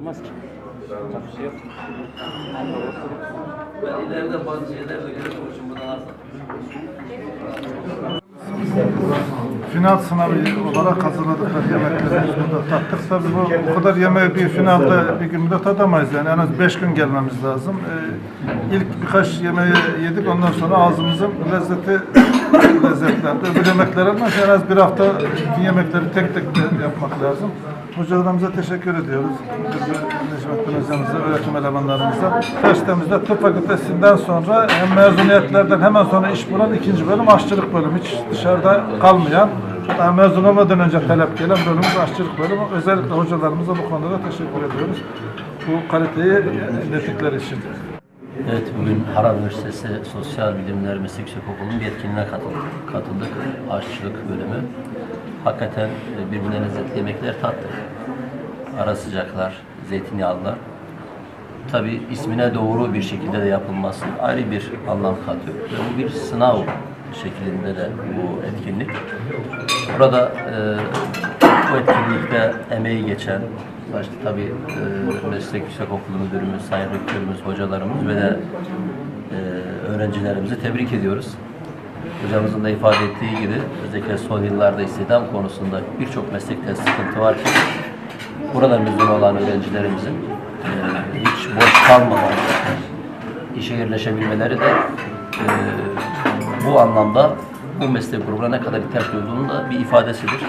Olmaz ki. Yapacak bir şey yok. Ben ileride bazı şeyler de görüyorum buradan aslında. Final sınavı olarak hazırladıkları yemekleri burada tattık. Tabii bu, bu kadar yemeği bir finalde bir günde tadamayız yani en az beş gün gelmemiz lazım. Ee, ilk birkaç yemeği yedik ondan sonra ağzımızın lezzeti lezzetlendi. Öbür yemekler ama en az bir hafta bütün yemekleri tek tek yapmak lazım. Hocalarımıza teşekkür ediyoruz. Necmettin hocamıza, öğretim elemanlarımıza. Üniversitemizde tıp fakültesinden sonra hem mezuniyetlerden hemen sonra iş bulan ikinci bölüm aşçılık bölümü. Hiç dışarıda kalmayan, daha mezun olmadan önce talep gelen bölümümüz aşçılık bölümü. Özellikle hocalarımıza bu konuda da teşekkür ediyoruz. Bu kaliteyi ilettikleri için. Evet, bugün Harran Üniversitesi Sosyal Bilimler Meslek Yüksekokulu'nun bir etkinliğine katıldık. Katıldık, aşçılık bölümü. Hakikaten e, birbirine lezzetli yemekler tattık. Ara sıcaklar, zeytinyağlılar. Tabi ismine doğru bir şekilde de yapılması ayrı bir anlam katıyor. Ve bu bir sınav şeklinde de bu etkinlik. Burada e, bu etkinlikte emeği geçen, başta tabii e, Meslek Yüksekokulu Müdürümüz, Sayın Rektörümüz, hocalarımız ve de e, öğrencilerimizi tebrik ediyoruz. Hocamızın da ifade ettiği gibi özellikle son yıllarda istihdam konusunda birçok meslekte sıkıntı var ki burada mezun olan öğrencilerimizin e, hiç boş kalmadan işe yerleşebilmeleri de e, bu anlamda bu meslek grubuna ne kadar ihtiyaç duyduğunun da bir ifadesidir.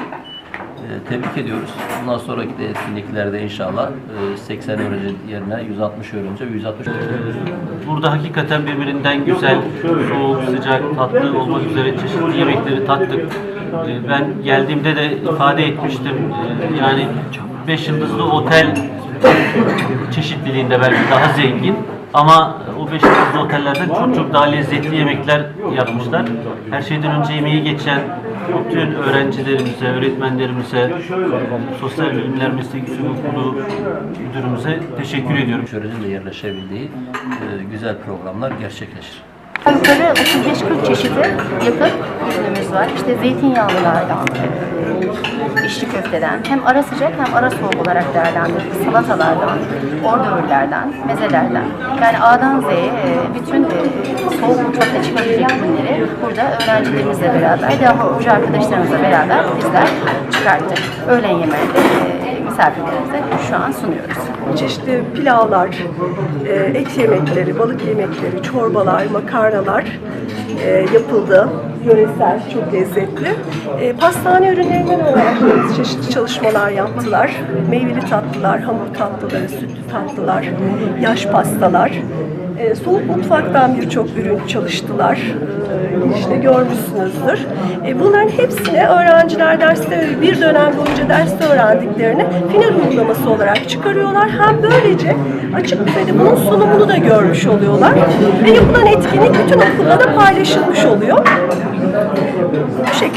E, tebrik ediyoruz. Bundan sonraki de etkinliklerde inşallah e, 80 öğrenci yerine 160 öğrenci ve 160 Burada hakikaten birbirinden güzel, soğuk, sıcak, tatlı olmak üzere çeşitli yemekleri tattık. Ee, Ben geldiğimde de ifade etmiştim. Ee, Yani 5 yıldızlı otel çeşitliliğinde belki daha zengin ama o 5 yıldızlı otellerden çok çok daha lezzetli yemekler yapmışlar. Her şeyden önce yemeği geçen bütün öğrencilerimize, öğretmenlerimize, Sosyal Bilimler Meslek Yüksekokulu müdürümüze teşekkür ediyorum. öğrencinin de yerleşebildiği e, güzel programlar gerçekleşir. Yukarı 35-40 çeşidi yakın ürünümüz var. İşte zeytinyağlılardan, içli köfteden, hem ara sıcak hem ara soğuk olarak değerlendirdik. Salatalardan, ordöğürlerden, mezelerden. Yani A'dan Z'ye e, bütün e, soğuk mutfakta çıkabilecek ürünleri burada öğrencilerimizle beraber, daha hoca arkadaşlarımızla beraber bizler çıkarttık. Öğlen yemeğinde e, misafirlerimize şu an sunuyoruz. çeşitli pilavlar, e, et yemekleri, balık yemekleri, çorbalar, makarnalar e, yapıldı. Yöresel, çok lezzetli. E, pastane ürünlerinden olarak çeşitli çalışmalar yaptılar. Meyveli tatlılar, hamur tatlıları, sütlü tatlılar, yaş pastalar. E, soğuk mutfaktan birçok ürün çalıştılar. E, işte görmüşsünüzdür. E, bunların hepsini öğrenciler derste bir dönem boyunca derste öğrendiklerini final uygulaması olarak çıkarıyorlar. Hem böylece açık büfede bunun sunumunu da görmüş oluyorlar. Ve yapılan etkinlik bütün okulda da paylaşılmış oluyor. Bu şekilde.